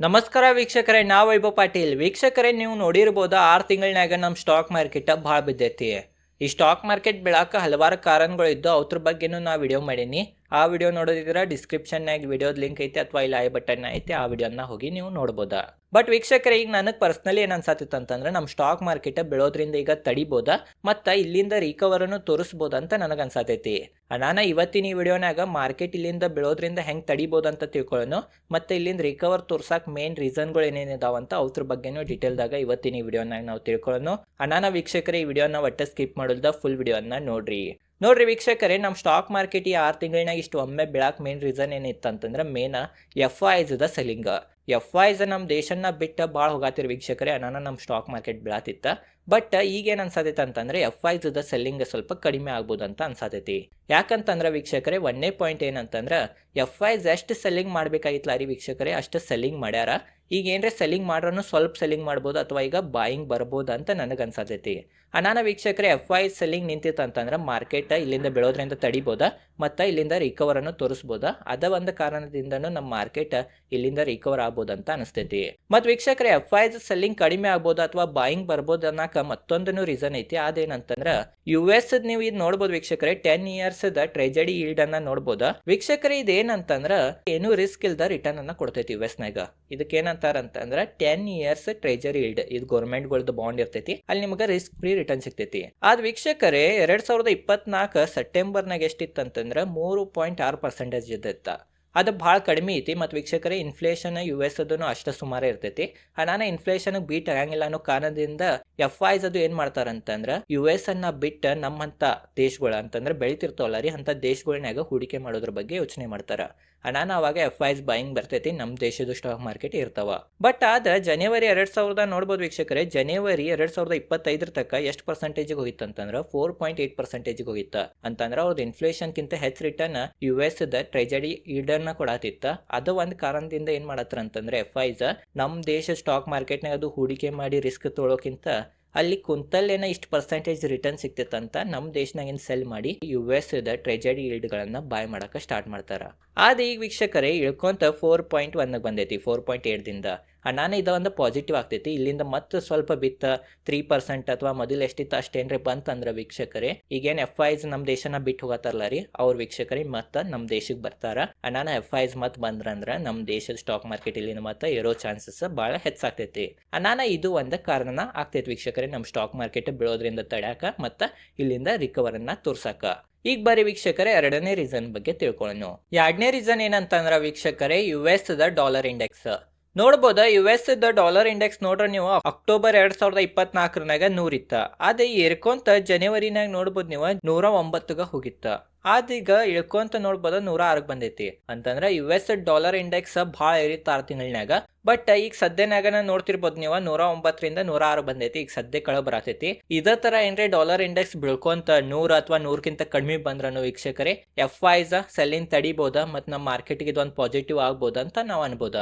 ನಮಸ್ಕಾರ ವೀಕ್ಷಕರೇ ನಾ ವೈಭವ್ ಪಾಟೀಲ್. ವೀಕ್ಷಕರೇ, ನೀವು ನೋಡಿರ್ಬೋದು, ಆರು ತಿಂಗಳನ್ಯಾಗ ನಮ್ಮ ಸ್ಟಾಕ್ ಮಾರ್ಕೆಟ್ ಭಾಳ ಬಿದ್ದೈತಿ. ಈ ಸ್ಟಾಕ್ ಮಾರ್ಕೆಟ್ ಬೆಳಕ ಹಲವಾರು ಕಾರಣಗಳು ಇದ್ದು ಅದ್ರ ಬಗ್ಗೆನೂ ನಾ ವಿಡಿಯೋ ಮಾಡೀನಿ. ಆ ವಿಡಿಯೋ ನೋಡೋದಿದ್ರೆ ಡಿಸ್ಕ್ರಿಪ್ಷನ್ನಾಗ ವಿಡಿಯೋದ ಲಿಂಕ್ ಐತೆ ಅಥವಾ ಇಲ್ಲಿ ಐ ಬಟನ್ ಐತೆ, ಆ ವಿಡಿಯೋನ ಹೋಗಿ ನೀವು ನೋಡ್ಬೋದಾ? ಬಟ್ ವೀಕ್ಷಕರೇ, ಈಗ ನನಗೆ ಪರ್ಸ್ನಲಿ ಏನು ಅನ್ಸತ್ತಿತ್ತು ಅಂತಂದ್ರೆ ನಮ್ಮ ಸ್ಟಾಕ್ ಮಾರ್ಕೆಟ್ ಬೆಳೋದ್ರಿಂದ ಈಗ ತಡಿಬೋದಾ? ಮತ್ತು ಇಲ್ಲಿಂದ ರಿಕವರನ್ನು ತೋರಿಸ್ಬೋದ ಅಂತ ನನಗೆ ಅನ್ಸತೈತಿ ನಾನು ಇವತ್ತಿನ ಈ ವಿಡಿಯೋನಾಗ ಮಾರ್ಕೆಟ್ ಇಲ್ಲಿಂದ ಬೆಳೋದ್ರಿಂದ ಹೆಂಗೆ ತಡಿಬೋದು ಅಂತ ತಿಳ್ಕೊಳ್ಳೋನು ಮತ್ತು ಇಲ್ಲಿಂದ ರಿಕವರ್ ತೋರ್ಸಕ್ಕೆ ಮೇನ್ ರೀಸನ್ಗಳು ಏನೇನಿದಾವಂತ ಅವ್ರ ಬಗ್ಗೆನೂ ಡೀಟೇಲ್ದಾಗ ಇವತ್ತಿನ ಈ ವಿಡಿಯೋನಾಗ ನಾವು ತಿಳ್ಕೊಳ್ಳೋನು ಅನಾನ ವೀಕ್ಷಕರೇ, ಈ ವಿಡಿಯೋನ ಒಟ್ಟೆ ಸ್ಕಿಪ್ ಮಾಡುದ ಫುಲ್ ವಿಡಿಯೋನ ನೋಡ್ರಿ. ನೋಡ್ರಿ ವೀಕ್ಷಕರೇ ನಮ್ಮ ಸ್ಟಾಕ್ ಮಾರ್ಕೆಟ್ ಈ ಆರು ತಿಂಗಳಿನಾಗ ಇಷ್ಟು ಒಮ್ಮೆ ಬೀಳಾಕ್ ಮೇನ್ ರೀಸನ್ ಏನಿತ್ತು ಅಂತಂದ್ರೆ ಮೇನ ಎಫ್ ದ ಸೆಲ್ಲಿಂಗ್ ಎಫ್ ವೈಸ್ ನಮ್ಮ ದೇಶನ ಬಿಟ್ಟು ಭಾಳ ಹೋಗಾತಿರ್ ವೀಕ್ಷಕರೇ ಅನಾನ ನಮ್ಮ ಸ್ಟಾಕ್ ಮಾರ್ಕೆಟ್ ಬೀಳಾತಿತ್ತ. ಬಟ್ ಈಗೇನು ಅನ್ಸತೈತೆ ಅಂತಂದ್ರೆ ಎಫ್ ದ ಸೆಲ್ಲಿಂಗ್ ಸ್ವಲ್ಪ ಕಡಿಮೆ ಆಗ್ಬೋದು ಅಂತ ಅನ್ಸತೈತಿ. ಯಾಕಂತಂದ್ರೆ ವೀಕ್ಷಕರೇ, ಒಂದೇ ಪಾಯಿಂಟ್ ಏನಂತಂದ್ರೆ ಎಫ್ ಐಸ್ ಎಷ್ಟು ಸೆಲ್ಲಿಂಗ್ ಮಾಡ್ಬೇಕಾಗಿತ್ತು ರೀ ವೀಕ್ಷಕರೇ, ಅಷ್ಟು ಸೆಲ್ಲಿಂಗ್ ಮಾಡ್ಯಾರ. ಈಗ ಏನ್ರೆ ಸೆಲ್ಲಿಂಗ್ ಮಾಡ್ರೂ ಸ್ವಲ್ಪ ಸೆಲ್ಲಿಂಗ್ ಮಾಡ್ಬೋದು ಅಥವಾ ಈಗ ಬಾಯಿಂಗ್ ಬರ್ಬೋದು ಅಂತ ನನಗೆ ಅನ್ಸತೈತಿ. ಅನಾನ ವೀಕ್ಷಕರೇ ಎಫ್ ಐ ಸೆಲ್ಲಿಂಗ್ ನಿಂತಿತ್ತು ಅಂತಂದ್ರೆ ಮಾರ್ಕೆಟ್ ಇಲ್ಲಿಂದ ಬೆಳೋದ್ರಿಂದ ತಡಿಬೋದ, ಮತ್ತು ಇಲ್ಲಿಂದ ರಿಕವರನ್ನು ತೋರಿಸ್ಬೋದ. ಅದ ಒಂದು ಕಾರಣದಿಂದನೂ ನಮ್ಮ ಮಾರ್ಕೆಟ್ ಇಲ್ಲಿಂದ ರಿಕವರ್ ಆಗ್ಬೋದು. ಅಂತ ಅನಿಸ್ತೈತಿ. ಮತ್ತ್ ವೀಕ್ಷಕರ ಎಫ್ ಐಸ್ ಸೆಲ್ಲಿಂಗ್ ಕಡಿಮೆ ಆಗ್ಬೋದು ಅಥವಾ ಬಾಯಿಂಗ್ ಬರ್ಬೋದು ಅನ್ನಕ ಮತ್ತೊಂದನು ರೀಸನ್ ಐತಿ. ಅದೇನಂತಂದ್ರ ಯು ಎಸ್ ನೀವು ಇದು ನೋಡ್ಬೋದು ವೀಕ್ಷಕರೇ ten years the treasury yield ಅನ್ನ ನೋಡ್ಬೋದು. ವೀಕ್ಷಕರೇ, ಇದೇನಂತಂದ್ರ, ಏನು ರಿಸ್ಕ್ ಇಲ್ದ ರಿಟರ್ನ್ ಅನ್ನ ಕೊಡ್ತೈತಿ ಯು ಎಸ್ ನಾಗ ಇದಕ್ಕೆ ಏನಂತಾರ ಅಂತಂದ್ರ ಟೆನ್ ಇಯರ್ಸ್ ಟ್ರೆಜರಿ ಈಲ್ಡ್ ಇದು ಗೌರ್ಮೆಂಟ್ಗಳದ್ದು ಬಾಂಡ್ ಇರ್ತೈತಿ. ಅಲ್ಲಿ ನಿಮಗೆ ರಿಸ್ಕ್ ಫ್ರೀ ರಿಟರ್ನ್ ಸಿಗ್ತೈತಿ. ಆದ್ ವೀಕ್ಷಕರೇ, ಎರಡ್ ಸಾವಿರದ ಇಪ್ಪತ್ನಾಕ ಸೆಪ್ಟೆಂಬರ್ ನಾಗ ಎಷ್ಟಿತ್ತಂತಂದ್ರ, ಮೂರು ಪಾಯಿಂಟ್ ಆರು ಪರ್ಸೆಂಟೇಜ್ ಇದ್ದಿತ್ತ. ಅದು ಭಾಳ ಕಡಿಮೆ ಐತಿ, ಮತ್ತು ವೀಕ್ಷಕರೇ ಇನ್ಫ್ಲೇಷನ್ ಯು ಎಸ್ ಅದನ್ನು ಅಷ್ಟು ಸುಮಾರು ಇರ್ತೈತಿ. ನಾನು ಇನ್ಫ್ಲೇಷನ್ಗೆ ಬೀಟ್ ಆಗಂಗಿಲ್ಲ ಅನ್ನೋ ಕಾರಣದಿಂದ ಎಫ್ ಐಸ್ ಅದು ಏನ್ ಮಾಡ್ತಾರಂತಂದ್ರ ಯು ಎಸ್ ಅನ್ನ ಬಿಟ್ಟ ನಮ್ಮಂತ ದೇಶಗಳು ಅಂತಂದ್ರೆ ಬೆಳಿತಿರ್ತಾವಲ್ಲ ರೀ ಅಂತ ದೇಶಗಳನ್ಯಾಗ ಹೂಡಿಕೆ ಮಾಡೋದ್ರ ಬಗ್ಗೆ ಯೋಚನೆ ಮಾಡ್ತಾರ. ಹಣಾನ ಅವಾಗ ಎಫ್ ಐಸ್ ಬೈಯಿಂಗ್ ಬರ್ತೈತಿ ನಮ್ಮ ದೇಶದ ಸ್ಟಾಕ್ ಮಾರ್ಕೆಟ್ ಇರ್ತಾವ. ಬಟ್ ಆದ್ರೆ ಜನವರಿ ಎರಡ್ ಸಾವಿರದ ನೋಡ್ಬೋದು ವೀಕ್ಷಕರೇ ಜನವರಿ ಎರಡ್ ಸಾವಿರದ ಇಪ್ಪತ್ತೈದರ ತಕ್ಕ ಎಷ್ಟು ಪರ್ಸೆಂಟೇಜ್ಗೆ ಹೋಗಿತ್ತು ಅಂತಂದ್ರೆ ಫೋರ್ ಪಾಯಿಂಟ್ ಏಟ್ ಪರ್ಸೆಂಟೇಜ್ಗೆ ಹೋಗಿತ್ತು. ಅಂತಂದ್ರೆ ಅವ್ರದ್ದು ಇನ್ಫ್ಲೇಷನ್ಕಿಂತ ಹೆಚ್ಚು ರಿಟರ್ನ್ ಯು ಎಸ್ ದ ಟ್ರೆಜಡಿ ಈಡರ್ನ ಕೊಡತಿತ್ತ. ಅದ ಒಂದು ಕಾರಣದಿಂದ ಏನ್ ಮಾಡತ್ತರ ಅಂತಂದ್ರೆ ಎಫ್ ಐಸ್ ನಮ್ಮ ದೇಶ ಸ್ಟಾಕ್ ಮಾರ್ಕೆಟ್ನಾಗ ಅದು ಹೂಡಿಕೆ ಮಾಡಿ ರಿಸ್ಕ್ ತೊಳೋಕ್ಕಿಂತ ಅಲ್ಲಿ ಕುಂತಲ್ಲೇನ ಇಷ್ಟು ಪರ್ಸೆಂಟೇಜ್ ರಿಟರ್ನ್ ಸಿಗ್ತೈತಂತ ನಮ್ಮ ದೇಶನಾಗಿನ ಸೆಲ್ ಮಾಡಿ ಯು ಎಸ್ ದ ಟ್ರೆಜಡಿ ಈಲ್ಡ್ಗಳನ್ನು ಬಾಯ್ ಮಾಡೋಕೆ ಸ್ಟಾರ್ಟ್ ಮಾಡ್ತಾರ. ಆದ ಈಗ ವೀಕ್ಷಕರೇ ಇಳ್ಕೊಂತ ಫೋರ್ ಪಾಯಿಂಟ್ ಒನ್ಗೆ ಬಂದೈತಿ ಫೋರ್ ಪಾಯಿಂಟ್ ಏಟ್ದಿಂದ ನಾನು ಇದು ಒಂದು ಪಾಸಿಟಿವ್ ಆಗ್ತೈತಿ. ಇಲ್ಲಿಂದ ಮತ್ತೆ ಸ್ವಲ್ಪ ಬಿತ್ತ ತ್ರೀ ಪರ್ಸೆಂಟ್ ಅಥವಾ ಮೊದಲು ಎಷ್ಟಿತ್ತು ಅಷ್ಟೇನ್ರಿ ಬಂತಂದ್ರೆ ವೀಕ್ಷಕರೇ. ಈಗೇನು ಎಫ್ ಐಸ್ ನಮ್ಮ ದೇಶನ ಬಿಟ್ಟು ಹೋಗತ್ತಾರಲ್ಲ ರೀ? ಅವ್ರ ವೀಕ್ಷಕರೇ ಮತ್ತೆ ನಮ್ಮ ದೇಶಕ್ಕೆ ಬರ್ತಾರ. ನಾನು ಎಫ್ ಐಸ್ ಮತ್ತೆ ಬಂದ್ರಂದ್ರೆ ನಮ್ಮ ದೇಶದ ಸ್ಟಾಕ್ ಮಾರ್ಕೆಟ್ ಇಲ್ಲಿನ ಮತ್ತೆ ಇರೋ ಚಾನ್ಸಸ್ ಭಾಳ ಹೆಚ್ಚಾಗ್ತೈತಿ. ನಾನು ಇದು ಒಂದು ಕಾರಣನ ಆಗ್ತೈತಿ ವೀಕ್ಷಕರೇ ನಮ್ಮ ಸ್ಟಾಕ್ ಮಾರ್ಕೆಟ್ ಬೀಳೋದ್ರಿಂದ ತಡ್ಯಾಕ ಮತ್ತು ಇಲ್ಲಿಂದ ರಿಕವರನ್ನ ತೋರ್ಸಾಕ. ಈಗ ಬರೀ ವೀಕ್ಷಕರೇ, ಎರಡನೇ ರೀಸನ್ ಬಗ್ಗೆ ತಿಳ್ಕೊಳ್ಳೋಣ ಎರಡನೇ ರೀಸನ್ ಏನಂತಂದ್ರ ವೀಕ್ಷಕರೇ U S the dollar index ನೋಡ್ಬೋದ U S the dollar index ನೋಡ್ರಿ ನೀವು ಅಕ್ಟೋಬರ್ ಎರಡ್ ಸಾವಿರದ ಇಪ್ಪತ್ನಾಲ್ಕರನಾಗ ನೂರಿತ್ತ. ಅದೇ ಏರ್ಕೊಂತ ಜನವರಿನಾಗ ನೋಡ್ಬೋದು ನೀವು ನೂರ ಒಂಬತ್ತಗ ಹೋಗಿತ್ತ. ಅದೀಗ ಇಳ್ಕೊಂತ ನೋಡ್ಬೋದ ನೂರ ಆರಕ್ಕೆ ಬಂದೈತಿ. ಅಂತಂದ್ರೆ ಯು ಎಸ್ ಡಾಲರ್ ಇಂಡೆಕ್ಸ್ ಭಾಳ ಏರಿತ್ತ ಆರು ತಿಂಗಳನ್ಯಾಗ ಬಟ್ ಈಗ ಸದ್ಯನಾಗ ನೋಡ್ತಿರ್ಬೋದು ನೀವು, ನೂರ ಒಂಬತ್ತರಿಂದ ನೂರ ಆರು ಬಂದೈತಿ, ಈಗ ಸದ್ಯ ಕಳ ಬರತೈತಿ. ಇದ ತರ ಏನ್ರಿ ಡಾಲರ್ ಇಂಡೆಕ್ಸ್ ಬಿಳ್ಕೊಂತ ನೂರ ಅಥವಾ ನೂರಕ್ಕಿಂತ ಕಡಿಮೆ ಬಂದ್ರನು ವೀಕ್ಷಕರೇ ಎಫ್ ವೈಸ್ ಸೆಲ್ಲಿಂಗ್ ತಡಿಬೋದ, ಮತ್ತು ನಮ್ಮ ಮಾರ್ಕೆಟ್ಗೆ ಇದೊಂದು ಪಾಸಿಟಿವ್ ಆಗ್ಬೋದ ಅಂತ ನಾವು ಅನ್ಬೋದ.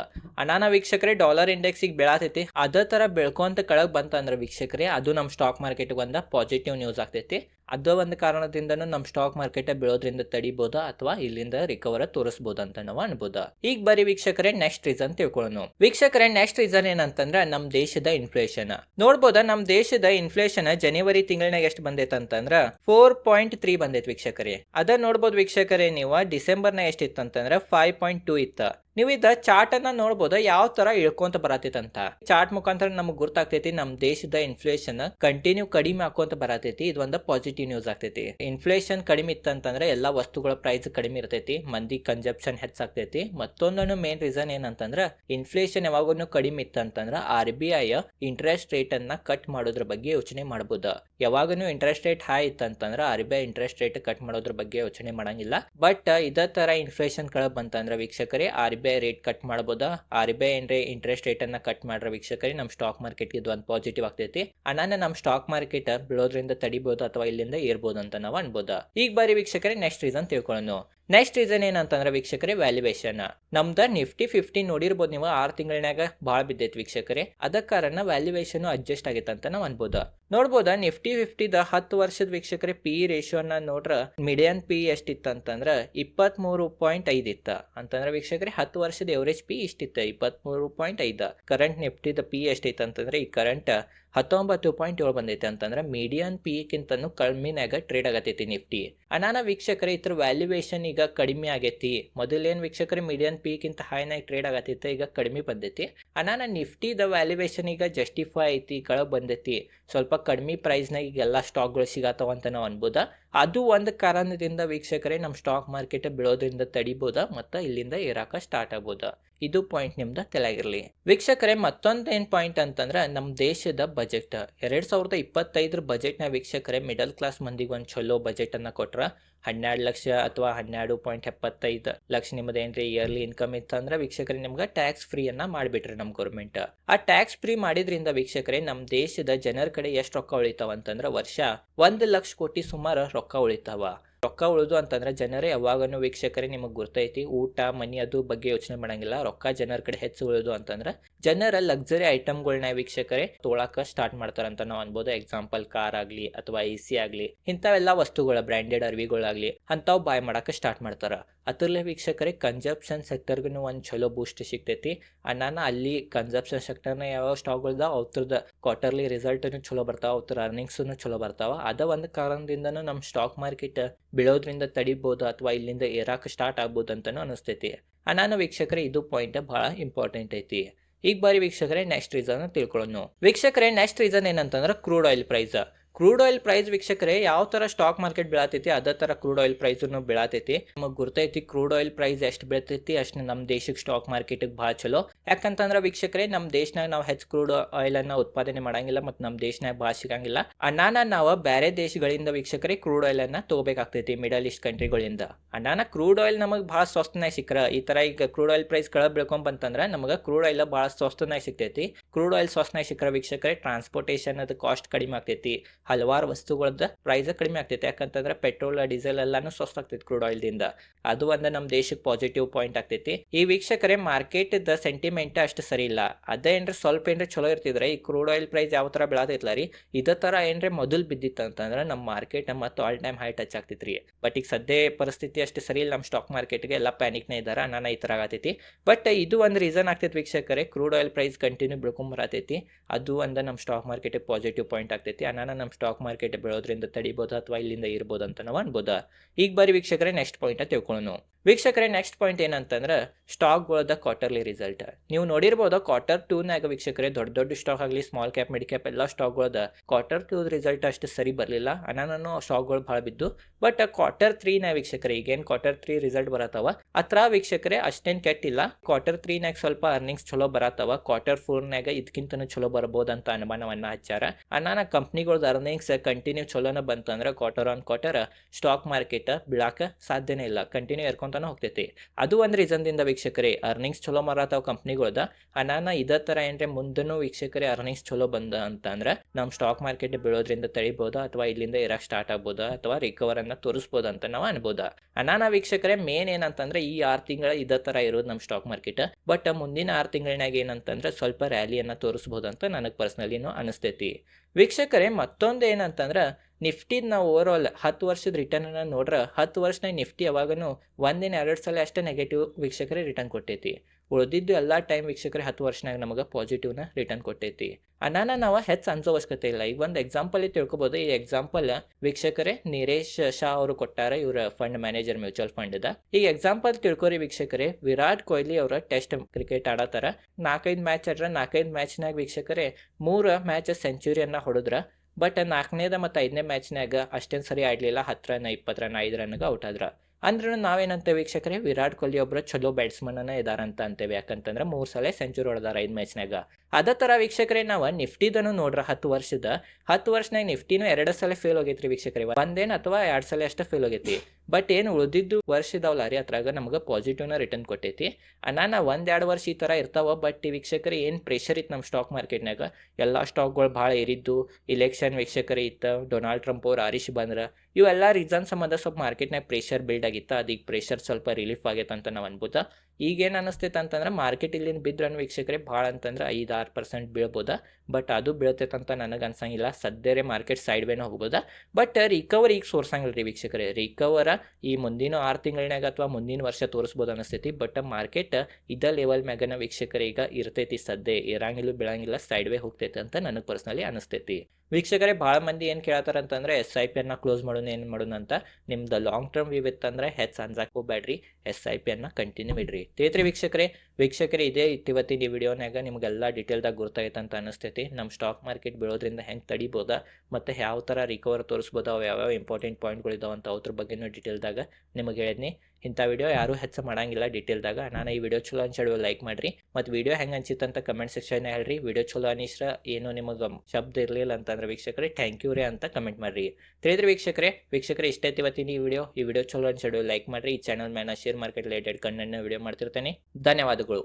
ಅನಾನ ವೀಕ್ಷಕರೇ ಡಾಲರ್ ಇಂಡೆಕ್ಸ್ ಈಗ ಬೆಳತೈತಿ. ಅದ ತರ ಬೆಳ್ಕೊಂತ ಕೆಳಗ್ ಬಂತಂದ್ರೆ ವೀಕ್ಷಕರೇ, ಅದು ನಮ್ಮ ಸ್ಟಾಕ್ ಮಾರ್ಕೆಟ್ ಒಂದು ಪಾಸಿಟಿವ್ ನ್ಯೂಸ್ ಆಗ್ತೈತಿ. ಅದ ಒಂದು ಕಾರಣದಿಂದನೂ ನಮ್ಮ ಸ್ಟಾಕ್ ಮಾರ್ಕೆಟ್ ಬೀಳೋದ್ರಿಂದ ತಡಿಬೋದ ಅಥವಾ ಇಲ್ಲಿಂದ ರಿಕವರ್ ತೋರಿಸಬಹುದು ಅಂತ ನಾವು ಅನ್ಬೋದ. ಈಗ ಬರೀ ವೀಕ್ಷಕರೇ ನೆಕ್ಸ್ಟ್ ರೀಸನ್ ತಿಳ್ಕೊಳ್ಳೋಣ ವೀಕ್ಷಕರೇ ನೆಕ್ಸ್ಟ್ ರೀಸನ್ ಏನಂತಂದ್ರೆ ನಮ್ಮ ದೇಶದ ಇನ್ಫ್ಲೇಷನ್ ನೋಡ್ಬೋದ ನಮ್ಮ ದೇಶದ ಇನ್ಫ್ಲೇಷನ್ ಜನವರಿ ತಿಂಗಳನಾಗ ಎಷ್ಟು ಬಂದೈತೆ ಅಂತಂದ್ರ ಫೋರ್ ಪಾಯಿಂಟ್ ತ್ರೀ ಬಂದೈತೆ ವೀಕ್ಷಕರೇ. ಅದ ನೋಡ್ಬೋದು ವೀಕ್ಷಕರೇ ನೀವು ಡಿಸೆಂಬರ್ನಾಗ ಎಷ್ಟಿತ್ತು ಅಂತಂದ್ರೆ ಫೈವ್ ಪಾಯಿಂಟ್ ಟೂ ಇತ್ತ. ನೀವು ಇದ ಚಾರ್ಟ್ ಅನ್ನ ನೋಡ್ಬೋದು, ಯಾವ ತರ ಇಳ್ಕೊಂತ ಬರತೈತಂತ. ಚಾರ್ಟ್ ಮುಖಾಂತರ ನಮ್ಗೆ ಗೊತ್ತಾಗ್ತೈತಿ ನಮ್ಮ ದೇಶದ ಇನ್ಫ್ಲೇಷನ್ ಕಂಟಿನ್ಯೂ ಕಡಿಮೆ ಹಾಕೊಂತ ಬರತೈತಿ, ಇದೊಂದು ಪಾಸಿಟಿವ್ ನ್ಯೂಸ್ ಆಗ್ತೈತಿ. ಇನ್ಫ್ಲೇಷನ್ ಕಡಿಮೆ ಇತ್ತಂತಂದ್ರೆ ಎಲ್ಲಾ ವಸ್ತುಗಳ ಪ್ರೈಸ್ ಕಡಿಮೆ ಇರ್ತೈತಿ, ಮಂದಿ ಕನ್ಸಂಪ್ಷನ್ ಹೆಚ್ಚಾಗ್ತೈತಿ. ಮತ್ತೊಂದನ್ನು ಮೇನ್ ರೀಸನ್ ಏನಂತಂದ್ರ ಇನ್ಫ್ಲೇಷನ್ ಯಾವಾಗೂ ಕಡಿಮೆ ಇತ್ತಂತಂದ್ರ R B I interest rate ಅನ್ನ ಕಟ್ ಮಾಡೋದ್ರ ಬಗ್ಗೆ ಯೋಚನೆ ಮಾಡಬಹುದು ಯಾವಾಗನು interest rate high ಇತ್ತಂತಂದ್ರ R B I interest rate cut ಮಾಡೋದ್ರ ಬಗ್ಗೆ ಯೋಚನೆ ಮಾಡಂಗಿಲ್ಲ. ಬಟ್ ಇದ ತರ ಇನ್ಫ್ಲೇಷನ್ ಕಳ ಬಂತಂದ್ರ, ವೀಕ್ಷಕರೇ ಆರ್ ಬಿ ರೇಟ್ ಕಟ್ ಮಾಡ್ಬೋದಾ ಆರ್ ಬಿ ಐ ಏನ್ರೆ ಇಂಟ್ರೆಸ್ಟ್ ರೇಟ್ ಅನ್ನ ಕಟ್ ಮಾಡ್ರ ವೀಕ್ಷಕರಿಗೆ ನಮ್ಮ ಸ್ಟಾಕ್ ಮಾರ್ಕೆಟ್ ಇದು ಒಂದು ಪಾಸಿಟಿವ್ ಆಗ್ತೈತಿ. ಅನಾನ ನಮ್ಮ ಸ್ಟಾಕ್ ಮಾರ್ಕೆಟ್ ಬೀಳೋದ್ರಿಂದ ತಡಿಬಹುದು ಅಥವಾ ಇಲ್ಲಿಂದ ಏರ್ಬೋದು ಅಂತ ನಾವು ಅನ್ಬೋದ? ಈಗ ಬಾರಿ ವೀಕ್ಷಕರೇ ನೆಕ್ಸ್ಟ್ ರೀಸನ್ ತಿಳ್ಕೊಳ್ಳೋಣ ನೆಕ್ಸ್ಟ್ ರೀಸನ್ ಏನಂತಂದ್ರೆ ವೀಕ್ಷಕರೇ ವ್ಯಾಲ್ಯೂಯೇಷನ್ ನಮ್ದ ನಿಫ್ಟಿ ಫಿಫ್ಟಿ ನೋಡಿರ್ಬೋದು ನೀವು, ಆರು ತಿಂಗಳನ್ಯಾಗ ಭಾಳ ಬಿದ್ದೈತಿ ವೀಕ್ಷಕರೇ. ಅದ ಕಾರಣ ವ್ಯಾಲ್ಯೂಯೇಷನ್ ಅಡ್ಜಸ್ಟ್ ಆಗೈತೆ ಅಂತ ನಾವು ಅನ್ಬೋದು. ನೋಡ್ಬೋದ ನಿಫ್ಟಿ ಫಿಫ್ಟಿದ ಹತ್ತು ವರ್ಷದ ವೀಕ್ಷಕರೇ ಪಿ ರೇಷಿಯೋನ ನೋಡ್ರ ಮೀಡಿಯನ್ ಪಿ ಎಷ್ಟಿತ್ತು ಅಂತಂದ್ರೆ ಇಪ್ಪತ್ಮೂರು ಪಾಯಿಂಟ್ ಐದ್ ಇತ್ತ. ಅಂತಂದ್ರೆ ವೀಕ್ಷಕರೇ, ಹತ್ತು ವರ್ಷದ ಎವರೇಜ್ ಪಿ ಇಷ್ಟಿತ್ತು, ಇಪ್ಪತ್ಮೂರು ಪಾಯಿಂಟ್ ಐದು. ಕರೆಂಟ್ ನಿಫ್ಟಿದ ಪಿ ಎಷ್ಟೈತೆ ಅಂತಂದ್ರೆ ಈ ಕರೆಂಟ್ ಹತ್ತೊಂಬತ್ತು ಪಾಯಿಂಟ್ ಏಳು ಬಂದೈತೆ ಅಂತಂದ್ರೆ ಮೀಡಿಯನ್ ಕಿಂತನು ಕಡಿಮೆನಾಗ ಟ್ರೇಡ್ ಆಗತೈತಿ ನಿಫ್ಟಿ ಅನಾನ ವೀಕ್ಷಕರೇ, ಇದ್ರ ವ್ಯಾಲ್ಯೂಯೇಷನ್ ಈಗ ಕಡಿಮೆ ಆಗೈತಿ. ಮೊದಲೇನು ವೀಕ್ಷಕರು ಮೀಡಿಯನ್ ಪಿಕ್ಕಿಂತ ಹೈನಾಗಿ ಟ್ರೇಡ್ ಆಗತ್ತಿತ್ತು, ಈಗ ಕಡಿಮೆ ಬಂದೈತಿ. ಅನಾನ ನಿಫ್ಟಿದ ವ್ಯಾಲ್ಯೂಯೇಷನ್ ಈಗ ಜಸ್ಟಿಫೈ ಐತಿ ಕೆಳಗೆ ಬಂದೈತಿ. ಸ್ವಲ್ಪ ಕಡಿಮೆ ಪ್ರೈಸ್ನಾಗ ಈಗ ಎಲ್ಲ ಸ್ಟಾಕ್ಗಳು ಸಿಗತ್ತವ ಅಂತ ನಾವು ಅನ್ಬೋದ. ಅದು ಒಂದು ಕಾರಣದಿಂದ ವೀಕ್ಷಕರೇ ನಮ್ಮ ಸ್ಟಾಕ್ ಮಾರ್ಕೆಟ್ ಬೀಳೋದ್ರಿಂದ ತಡಿಬೋದ, ಮತ್ತು ಇಲ್ಲಿಂದ ಏರಾಕ ಸ್ಟಾರ್ಟ್ ಆಗ್ಬೋದ. ಇದು ಪಾಯಿಂಟ್ ನಿಮ್ದು ತಲೆಯಾಗಿರಲಿ ವೀಕ್ಷಕರೇ ಮತ್ತೊಂದು ಏನು ಪಾಯಿಂಟ್ ಅಂತಂದ್ರೆ ನಮ್ಮ ದೇಶದ ಬಜೆಟ್ ಎರಡು ಸಾವಿರದ ಇಪ್ಪತ್ತೈದರ ಬಜೆಟ್ನ ವೀಕ್ಷಕರೇ ಮಿಡಲ್ ಕ್ಲಾಸ್ ಮಂದಿಗೆ ಒಂದು ಚಲೋ ಬಜೆಟನ್ನು ಕೊಟ್ರ ಹನ್ನೆರಡು ಲಕ್ಷ ಅಥವಾ ಹನ್ನೆರಡು ಪಾಯಿಂಟ್ ಎಪ್ಪತ್ತೈದು ಲಕ್ಷ ನಿಮ್ಮದು ಏನ್ರಿ ಇಯರ್ಲಿ ಇನ್ಕಮ್ ಇತ್ತಂದ್ರೆ ವೀಕ್ಷಕರೇ ನಿಮ್ಗೆ ಟ್ಯಾಕ್ಸ್ ಫ್ರೀಯನ್ನ ಮಾಡಿಬಿಟ್ರಿ ನಮ್ಮ ಗೌರ್ಮೆಂಟ್ ಆ ಟ್ಯಾಕ್ಸ್ ಫ್ರೀ ಮಾಡಿದ್ರಿಂದ ವೀಕ್ಷಕರೇ ನಮ್ಮ ದೇಶದ ಜನರ ಕಡೆ ಎಷ್ಟು ರೊಕ್ಕ ಉಳಿತಾವ ಅಂತಂದ್ರೆ ವರ್ಷ ಒಂದು ಲಕ್ಷ ಕೋಟಿ ಸುಮಾರು ರೊಕ್ಕ ಉಳಿತಾವ. ರೊಕ್ಕ ಉಳಿದು ಅಂತಂದ್ರೆ ಜನರೇ ಯಾವಾಗನು ವೀಕ್ಷಕರೇ ನಿಮಗೆ ಗುರ್ತೈತಿ. ಊಟ, ಮನಿ ಅದು ಬಗ್ಗೆ ಯೋಚನೆ ಮಾಡಂಗಿಲ್ಲ. ರೊಕ್ಕ ಜನರ ಕಡೆ ಹೆಚ್ಚು ಉಳಿದು ಅಂತಂದ್ರೆ ಜನರ ಲಕ್ಸರಿ ಐಟಮ್ಗಳನ್ನ ವೀಕ್ಷಕರೇ, ತೋಳಕ ಸ್ಟಾರ್ಟ್ ಮಾಡ್ತಾರಂತ ನಾವು ಅನ್ಬೋದು. ಎಕ್ಸಾಂಪಲ್ ಕಾರ್ ಆಗಲಿ ಅಥವಾ ಎ ಸಿ ಆಗಲಿ, ಇಂಥವೆಲ್ಲ ವಸ್ತುಗಳ ಬ್ರ್ಯಾಂಡೆಡ್ ಅರ್ವಿಗಳಾಗಲಿ ಅಂಥವು ಬಾಯ್ ಮಾಡಕ್ಕೆ ಸ್ಟಾರ್ಟ್ ಮಾಡ್ತಾರ. ಅದರಲ್ಲೇ ವೀಕ್ಷಕರೇ ಕನ್ಸಪ್ಷನ್ ಸೆಕ್ಟರ್ಗೂ ಒಂದು ಚಲೋ ಬೂಸ್ಟ್ ಸಿಗ್ತೈತಿ. ಅನಾನ ಅಲ್ಲಿ ಕನ್ಸಪ್ಷನ್ ಸೆಕ್ಟರ್ನ ಯಾವ ಸ್ಟಾಕ್ಗಳ್ದ ಅವ್ರದ್ದು ಕ್ವಾರ್ಟರ್ಲಿ ರಿಸಲ್ಟನ್ನು ಚಲೋ ಬರ್ತಾವ ಅವ್ರ ಅರ್ನಿಂಗ್ಸೂ ಚಲೋ ಬರ್ತಾವ. ಅದ ಒಂದು ಕಾರಣದಿಂದನೂ ನಮ್ಮ ಸ್ಟಾಕ್ ಮಾರ್ಕೆಟ್ ಬೀಳೋದ್ರಿಂದ ತಡಿಬೋದು ಅಥವಾ ಇಲ್ಲಿಂದ ಏರಾಕ ಸ್ಟಾರ್ಟ್ ಆಗ್ಬೋದು ಅಂತಲೂ ಅನಿಸ್ತೈತಿ. ಅನಾನ ವೀಕ್ಷಕರೇ, ಇದು ಪಾಯಿಂಟ್ ಭಾಳ ಇಂಪಾರ್ಟೆಂಟ್ ಐತಿ. ಈಗ ಬಾರಿ ವೀಕ್ಷಕರೇ ನೆಕ್ಸ್ಟ್ ರೀಸನ್ ತಿಳ್ಕೊಳ್ಳೋಣ ವೀಕ್ಷಕರೇ ನೆಕ್ಸ್ಟ್ ರೀಸನ್ ಏನಂತಂದ್ರೆ crude oil price crude oil price ವೀಕ್ಷಕರೇ, ಯಾವ ಥರ ಸ್ಟಾಕ್ ಮಾರ್ಕೆಟ್ ಬೀಳತೈತಿ, ಅದೇ ಥರ ಕ್ರೂಡ್ ಆಯಿಲ್ ಪ್ರೈಸನ್ನು ಬೀಳತೈತಿ. ನಮಗೆ ಗುರ್ತೈತಿ ಕ್ರೂಡ್ ಆಯಿಲ್ ಪ್ರೈಸ್ ಎಷ್ಟು ಬೀಳ್ತೈತಿ, ಅಷ್ಟು ನಮ್ಮ ದೇಶಕ್ಕೆ ಸ್ಟಾಕ್ ಮಾರ್ಕೆಟಿಗೆ ಭಾಳ ಚಲೋ. ಯಾಕಂತಂದ್ರೆ ವೀಕ್ಷಕರೇ ನಮ್ಮ ದೇಶನಾಗ ನಾವು ಹೆಚ್ಚು ಕ್ರೂಡ್ ಆಯಿಲ್ ಅನ್ನ ಉತ್ಪಾದನೆ ಮಾಡಂಗಿಲ್ಲ ಮತ್ತು ನಮ್ಮ ದೇಶನಾಗ ಭಾಳ ಸಿಗಂಗಿಲ್ಲ. ಅಣ್ಣಾನ ನಾವು ಬೇರೆ ದೇಶಗಳಿಂದ ವೀಕ್ಷಕರೇ ಕ್ರೂಡ್ ಆಯಿಲ್ ಅನ್ನ ತೊಗೋಬೇಕಾಗ್ತೈತಿ ಮಿಡಲ್ ಈಸ್ಟ್ ಕಂಟ್ರಿಗಳಿಂದ ಅಣ್ಣಾನ ಕ್ರೂಡ್ ಆಯಿಲ್ ನಮಗೆ ಭಾಳ ಸ್ವಸ್ತನಾಗ ಸಿಕ್ಕರ. ಈ ಥರ ಈಗ ಕ್ರೂಡ್ ಆಯಿಲ್ ಪ್ರೈಸ್ ಕೆಳಗೆ ಬೆಳ್ಕೊಂಡ್ ಬಂತಂದ್ರೆ ನಮಗೆ ಕ್ರೂಡ್ ಆಯಿಲ್ ಭಾಳ ಸ್ವಸ್ತನಾಗಿ ಸಿಗ್ತೈತಿ. ಕ್ರೂಡ್ ಆಯಿಲ್ ಸ್ವಸ್ತನಾಗ ಸಿಕ್ಕರ ವೀಕ್ಷಕರೇ ಟ್ರಾನ್ಸ್ಪೋರ್ಟೇಷನ್ ಅದು ಕಾಸ್ಟ್ ಕಡಿಮೆ ಆಗ್ತೈತಿ. ಹಲವಾರು ವಸ್ತುಗಳದ್ದು ಪ್ರೈಸ್ ಕಡಿಮೆ ಆಗ್ತೈತೆ. ಯಾಕಂತಂದ್ರೆ ಪೆಟ್ರೋಲ್ ಡೀಸೆಲ್ ಎಲ್ಲಾನು ಸ್ವಸ್ತ ಆಗ್ತೈತಿ ಕ್ರೂಡ್ ಆಯಿಲ್ದಿಂದ ಅದು ಒಂದು ನಮ್ಮ ದೇಶಕ್ಕೆ ಪಾಸಿಟಿವ್ ಪಾಯಿಂಟ್ ಆಗ್ತೈತಿ. ಈ ವೀಕ್ಷಕರೇ ಮಾರ್ಕೆಟ್ ದ ಸೆಂಟಿಮೆಂಟ್ ಅಷ್ಟು ಸರಿ ಇಲ್ಲ. ಅದೇ ಏನ್ರಿ ಸ್ವಲ್ಪ ಏನ್ರಿ ಚಲೋ ಇರ್ತಿದ್ರೆ ಈ ಕ್ರೂಡ್ ಆಯಿಲ್ ಪ್ರೈಸ್ ಯಾವ ತರ ಬೆಳತೈತ್ಲ ರೀ? ಇದೇ ತರ ಏನ್ರಿ ಮೊದಲು ಬಿದ್ದಿತ್ತು ಅಂತಂದ್ರೆ ನಮ್ಮ ಮಾರ್ಕೆಟ್ ಮತ್ತು ಆಲ್ ಟೈಮ್ ಹೈ ಟಚ್ ಆಗ್ತೈತ್ರಿ ಬಟ್ ಈಗ ಸದ್ಯ ಪರಿಸ್ಥಿತಿ ಅಷ್ಟು ಸರಿ ಇಲ್ಲ. ನಮ್ಮ ಸ್ಟಾಕ್ ಮಾರ್ಕೆಟ್ಗೆ ಎಲ್ಲ ಪ್ಯಾನಿಕ್ನ ಇದ್ದಾರೆ ನಾನು ಈ ಥರ ಆಗತೈತಿ. ಬಟ್ ಇದು ಒಂದು ರೀಸನ್ ಆಗ್ತೈತಿ ವೀಕ್ಷಕರೇ. ಕ್ರೂಡ್ ಆಯಿಲ್ ಪ್ರೈಸ್ ಕಂಟಿನ್ಯೂ ಬೆಳ್ಕೊಂಬರತೈತಿ ಅದು ಒಂದು ನಮ್ಮ ಸ್ಟಾಕ್ ಮಾರ್ಕೆಟಿಗೆ ಪಾಸಿಟಿವ್ ಪಾಯಿಂಟ್ ಆಗ್ತೈತಿ. ಅನಾನ ನಮ್ಮ ಸ್ಟಾಕ್ ಮಾರ್ಕೆಟ್ ಬೆಳೋದ್ರಿಂದ ತಡಿಬೋದು ಅಥವಾ ಇಲ್ಲಿಂದ ಇರ್ಬೋದು ಅಂತ ನಾವು ಅನ್ಬೋದ. ಈಗ ಬರೀ ವೀಕ್ಷಕರೇ ನೆಕ್ಸ್ಟ್ ಪಾಯಿಂಟ್ ತಿಳ್ಕೊಳ್ಳೋಣ. ವೀಕ್ಷಕರೇ ನೆಕ್ಸ್ಟ್ ಪಾಯಿಂಟ್ ಏನಂತಂದ್ರೆ ಸ್ಟಾಕ್ಗಳದ ಕ್ವಾರ್ಟರ್ಲಿ ರಿಸಲ್ಟ್ ನೀವು ನೋಡಿರ್ಬೋದು ಕ್ವಾರ್ಟರ್ ಟೂನಾಗ ವೀಕ್ಷಕರೇ, ದೊಡ್ಡ ದೊಡ್ಡ ಸ್ಟಾಕ್ ಆಗಲಿ ಸ್ಮಾಲ್ ಕ್ಯಾಪ್ ಮಿಡ್ ಕ್ಯಾಪ್ ಎಲ್ಲ ಸ್ಟಾಕ್ಗಳದ ಕ್ವಾರ್ಟರ್ ಟೂ ರಿಸಲ್ಟ್ ಅಷ್ಟು ಸರಿ ಬರಲಿಲ್ಲ. ಅನಾನು ಸ್ಟಾಕ್ಗಳು ಭಾಳ ಬಿದ್ದು ಬಟ್ ಕ್ವಾರ್ಟರ್ ತ್ರೀನ ವೀಕ್ಷಕರೇ, ಈಗೇನು ಕ್ವಾರ್ಟರ್ ತ್ರೀ ರಿಸಲ್ಟ್ ಬರತ್ತವ? ಅತ್ರ ವೀಕ್ಷಕರೇ, ಅಷ್ಟೇನು ಕೆಟ್ಟಿಲ್ಲ. ಕ್ವಾರ್ಟರ್ ತ್ರೀನಾಗ ಸ್ವಲ್ಪ ಅರ್ನಿಂಗ್ಸ್ ಚಲೋ ಬರತ್ತವ. ಕ್ವಾರ್ಟರ್ ಫೋರ್ನಾಗ ಇದಕ್ಕಿಂತನೂ ಚಲೋ ಬರ್ಬೋದಂತ ಅನುಮಾನವನ್ನ ಹಚ್ಚಾರ ಅನಾನ ಕಂಪ್ನಿಗಳ್ದು ಅರ್ನಿಂಗ್ಸ್ ಕಂಟಿನ್ಯೂ ಚಲೋನ ಬಂತಂದ್ರೆ quarter on quarter stock market ಬಿಳಾಕ ಸಾಧ್ಯನೇ ಇಲ್ಲ. ಕಂಟಿನ್ಯೂ ಎರ್ಕೊಂತಾನೆ ಹೋಗ್ತೈತಿ. ಅದು ಒಂದು ರೀಸನ್ದಿಂದ ವೀಕ್ಷಕರೇ ಅರ್ನಿಂಗ್ಸ್ ಚಲೋ ಮಾರತಾವ ಕಂಪ್ನಿಗಳ್ದ ಅನಾನ ಇದ ತರ ಏನ್ರೆ ಮುಂದನು ವೀಕ್ಷಕರೇ ಅರ್ನಿಂಗ್ಸ್ ಚಲೋ ಬಂದ ಅಂತಂದ್ರೆ ನಮ್ಮ ಸ್ಟಾಕ್ ಮಾರ್ಕೆಟ್ ಬೀಳೋದ್ರಿಂದ ತಳಿಬಹುದ ಅಥವಾ ಇಲ್ಲಿಂದ ಇರಕ್ಕೆ ಸ್ಟಾರ್ಟ್ ಆಗ್ಬೋದ ಅಥವಾ ರಿಕವರ್ ಅನ್ನ ತೋರಿಸ್ಬೋದು ಅಂತ ನಾವು ಅನ್ಬೋದ. ಅನಾನ ವೀಕ್ಷಕರೇ ಮೇನ್ ಏನಂತಂದ್ರೆ, ಈ ಆರು ತಿಂಗಳ ಇದ ತರ ಇರೋದು ನಮ್ ಸ್ಟಾಕ್ ಮಾರ್ಕೆಟ್ ಬಟ್ ಮುಂದಿನ ಆರು ತಿಂಗಳಿನಾಗ ಏನಂತಂದ್ರೆ ಸ್ವಲ್ಪ ರ್ಯಾಲಿಯನ್ನ ತೋರಿಸ್ಬೋದು ಅಂತ ನನಗೆ ಪರ್ಸ್ನಲಿನೂ ಅನಿಸ್ತೈತಿ. ವೀಕ್ಷಕರೇ ಮತ್ತೊಂದು ಏನಂತಂದ್ರೆ ನಿಫ್ಟಿದ್ ನಾವು ಓವರ್ ಆಲ್ ಹತ್ತು ವರ್ಷದ ರಿಟರ್ನನ್ನು ನೋಡ್ರೆ ಹತ್ತು ವರ್ಷನಾಗ ನಿಫ್ಟಿ ಯಾವಾಗನು ಒಂದಿನ ಎರಡು ಸಲ ಅಷ್ಟೇ ನೆಗೆಟಿವ್ ವೀಕ್ಷಕರೇ ರಿಟರ್ನ್ ಕೊಟ್ಟೈತಿ. ಉಳಿದಿದ್ದು ಎಲ್ಲ ಟೈಮ್ ವೀಕ್ಷಕರೇ ಹತ್ತು ವರ್ಷನಾಗ ನಮಗೆ ಪಾಸಿಟಿವ್ನ ರಿಟರ್ನ್ ಕೊಟ್ಟೈತಿ. ಅನಾನ ನಾವು ಹೆಚ್ಚು ಅನ್ಸೋ ಅವಶ್ಯಕತೆ ಇಲ್ಲ. ಈಗ ಒಂದು ಎಕ್ಸಾಂಪಲ್ ತಿಳ್ಕೊಬೋದು. ಈ ಎಕ್ಸಾಂಪಲ್ ವೀಕ್ಷಕರೇ ನೀರೇಶ್ ಶಾ ಅವರು ಕೊಟ್ಟಾರ ಇವರ ಫಂಡ್ ಮ್ಯಾನೇಜರ್ ಮ್ಯೂಚುವಲ್ ಫಂಡ್ ಈಗ ಎಕ್ಸಾಂಪಲ್ ತಿಳ್ಕೊರಿ ವೀಕ್ಷಕರೇ. ವಿರಾಟ್ ಕೊಹ್ಲಿ ಅವರ ಟೆಸ್ಟ್ ಕ್ರಿಕೆಟ್ ಆಡತಾರ. ನಾಲ್ಕೈದು ಮ್ಯಾಚ್ ಆಡ್ರ ನಾಲ್ಕೈದು ಮ್ಯಾಚ್ನಾಗ ವೀಕ್ಷಕರೇ ಮೂರು ಮ್ಯಾಚ್ ಸೆಂಚುರಿಯನ್ನ ಹೊಡೆದ್ರ. ಬಟ್ ನಾಲ್ಕನೇದ ಮತ್ತು ಐದನೇ ಮ್ಯಾಚ್ನಾಗ ಅಷ್ಟೇನು ಸರಿ ಆಡಲಿಲ್ಲ. ಹತ್ತು ರನ್ ಇಪ್ಪತ್ತು ರನ್ ಐದು ರನ್ಗೆ ಔಟ್ ಆದ್ರೆ. ಅಂದ್ರೆ ನಾವೇನಂತೇವೆ ವೀಕ್ಷಕರೇ? ವಿರಾಟ್ ಕೊಹ್ಲಿ ಒಬ್ಬರು ಚಲೋ ಬ್ಯಾಟ್ಸ್ಮನ್ನ ಇದಾರಂತ ಅಂತೇವೆ. ಯಾಕಂತಂದ್ರೆ ಮೂರು ಸಲ ಸೆಂಚುರಿ ಹೊಡೆದಾರ ಐದು ಮ್ಯಾಚ್ನಾಗ ಅದೇ ಥರ ವೀಕ್ಷಕರೇ, ನಾವು ನಿಫ್ಟಿದನು ನೋಡ್ರ ಹತ್ತು ವರ್ಷದ, ಹತ್ತು ವರ್ಷನಾಗ ನಿಫ್ಟಿನೂ ಎರಡು ಸಲ ಫೇಲ್ ಹೋಗೈತ್ರಿ ವೀಕ್ಷಕರಿ. ಒಂದೇನು ಅಥವಾ ಎರಡು ಸಲ ಅಷ್ಟೇ ಫೇಲ್ ಹೋಗೈತಿ. ಬಟ್ ಏನು ಉಳಿದಿದ್ದು ವರ್ಷ ಇದಾವಲ್ಲ ರೀ ಅದ್ರಾಗ ನಮ್ಗೆ ಪಾಸಿಟಿವ್ನ ರಿಟರ್ನ್ ಕೊಟ್ಟೈತಿ. ಅನಾನ ಒಂದೆರಡು ವರ್ಷ ಈ ಥರ ಇರ್ತಾವ ಬಟ್ ವೀಕ್ಷಕರಿ ಏನು ಪ್ರೆಷರ್ ಇತ್ತು ನಮ್ಮ ಸ್ಟಾಕ್ ಮಾರ್ಕೆಟ್ನಾಗ ಎಲ್ಲ ಸ್ಟಾಕ್ಗಳು ಭಾಳ ಏರಿದ್ದು ಇಲೆಕ್ಷನ್ ವೀಕ್ಷಕರಿ ಇತ್ತು ಡೊನಾಲ್ಡ್ ಟ್ರಂಪ್ ಅವ್ರು ಆರಿಶ್ ಬಂದ್ರೆ, ಇವೆಲ್ಲ ರೀಸನ್ ಸಂಬಂಧ ಸ್ವಲ್ಪ ಮಾರ್ಕೆಟ್ನಾಗ ಪ್ರೆಷರ್ ಬಿಲ್ಡ್ ಆಗಿತ್ತು, ಅದೀಗ ಪ್ರೆಷರ್ ಸ್ವಲ್ಪ ರಿಲೀಫ್ ಆಗೈತೆ ಅಂತ ನಾವು ಅನ್ಬೋದ. ಈಗೇನು ಅನಿಸ್ತೈತೆ ಅಂತಂದ್ರೆ ಮಾರ್ಕೆಟ್ ಇಲ್ಲಿಂದ ಬಿದ್ರೆ ವೀಕ್ಷಕರೇ ಭಾಳ ಅಂತಂದ್ರೆ ಐದು ಆರು ಪರ್ಸೆಂಟ್ ಬೀಳ್ಬೋದ. ಬಟ್ ಅದು ಬೀಳ್ತೈತೆ ಅಂತ ನನಗೆ ಅನ್ಸಂಗಿಲ್ಲ. ಸದ್ಯರೇ ಮಾರ್ಕೆಟ್ ಸೈಡ್ ವೇನ ಹೋಗ್ಬೋದಾ. ಬಟ್ ರಿಕವರ್ ಈಗ ಸೋರ್ಸಂಗಿಲ್ಲ ರೀ ವೀಕ್ಷಕರೇ. ರಿಕವರ ಈ ಮುಂದಿನ ಆರು ತಿಂಗಳಿನಾಗ ಅಥವಾ ಮುಂದಿನ ವರ್ಷ ತೋರಿಸ್ಬೋದು ಅನಿಸ್ತೈತಿ. ಬಟ್ ಮಾರ್ಕೆಟ್ ಇದ ಲೆವೆಲ್ ಮ್ಯಾಗನ ವೀಕ್ಷಕರೇ ಈಗ ಇರ್ತೈತಿ ಸದ್ಯ. ಇರಂಗಿಲ್ಲ ಬೀಳಂಗಿಲ್ಲ. ಸೈಡ್ ವೇ ಹೋಗ್ತೈತೆ ಅಂತ ನನಗೆ ಪರ್ಸ್ನಲಿ ಅನಿಸ್ತೈತಿ. ವೀಕ್ಷಕರೇ, ಭಾಳ ಮಂದಿ ಏನು ಕೇಳತ್ತಾರ ಅಂತಂದ್ರೆ ಎಸ್ ಐ ಪಿ ಅನ್ನ ಕ್ಲೋಸ್ ಮಾಡೋಣ, ಏನು ಮಾಡೋಣ ಅಂತ. ನಿಮ್ದು ಲಾಂಗ್ ಟರ್ಮ್ ವ್ಯೂ ಇತ್ತಂದ್ರೆ ಹೆಚ್ಚು ಅಂಜಾಕ್ ಹೋಗ್ಬೇಡ್ರಿ ಎಸ್ ಐ ಪಿ ಅನ್ನ ಕಂಟಿನ್ಯೂ ಇಡ್ರಿ ತೇತ್ರಿ ವೀಕ್ಷಕರೇ ವೀಕ್ಷಕರೇ, ಇದೇ ಇವತ್ತಿನ ಈ ವಿಡಿಯೋನಾಗ ನಿಮಗೆಲ್ಲ ಡೀಟೇಲ್ದಾಗ ಗುರ್ತಾಯ್ತು ಅಂತ ಅನಿಸ್ತೈತಿ. ನಮ್ಮ ಸ್ಟಾಕ್ ಮಾರ್ಕೆಟ್ ಬೀಳೋದ್ರಿಂದ ಹೆಂಗೆ ತಡಿಬೋದಾ, ಮತ್ತು ಯಾವ ಥರ ರಿಕವರ್ ತೋರಿಸ್ಬೋದು, ಅವು ಯಾವ್ಯಾವ ಇಂಪಾರ್ಟೆಂಟ್ ಪಾಯಿಂಟ್ಗಳಿದಾವೆ ಅಂತ ಅವ್ರ ಬಗ್ಗೆನೂ ಡೀಟೇಲ್ದಾಗ ನಿಮಗೆ ಹೇಳಿದ್ನಿ. ಇಂಥ ವಿಡಿಯೋ ಯಾರೂ ಹೆಚ್ಚು ಮಾಡಂಗಿಲ್ಲ ಡೀಟೇಲ್ದಾಗ ನಾನು ಈ ವಿಡಿಯೋ ಚಲೋ ಅನ್ಸಡು ಲೈಕ್ ಮಾಡಿರಿ. ಮತ್ತು ವಿಡಿಯೋ ಹೆಂಗೆ ಅನ್ಸಿತ್ತಂತ ಕಮೆಂಟ್ ಸೆಕ್ಷನ್ ಹೇಳ್ರಿ. ವಿಡಿಯೋ ಚಲೋ ಅನಿಸ್ರ, ಏನೋ ನಿಮಗೆ ಶಬ್ದ ಇರಲಿಲ್ಲ ಅಂತಂದ್ರೆ ವೀಕ್ಷಕರೇ ಥ್ಯಾಂಕ್ ಯು ರೀ ಅಂತ ಕಮೆಂಟ್ ಮಾಡ್ರಿ. ತಿಳಿದ್ರಿ ವೀಕ್ಷಕರೇ ವೀಕ್ಷಕರೇ ಇಷ್ಟೇ ಇವತ್ತಿನ ಈ ವಿಡಿಯೋ ಈ ವಿಡಿಯೋ ಚಲೋ ಅನ್ಸಡು ಲೈಕ್ ಮಾಡ್ರಿ. ಈ ಚಾನಲ್ ಮೇಲೆ ಶೇರ್ ಮಾರ್ಕೆಟ್ ರಿಲೇಟೆಡ್ ಕಂಟೆಂಟ್ನ ವಿಡಿಯೋ ಮಾಡ್ತಿರ್ತೇನೆ. ಧನ್ಯವಾದಗಳು.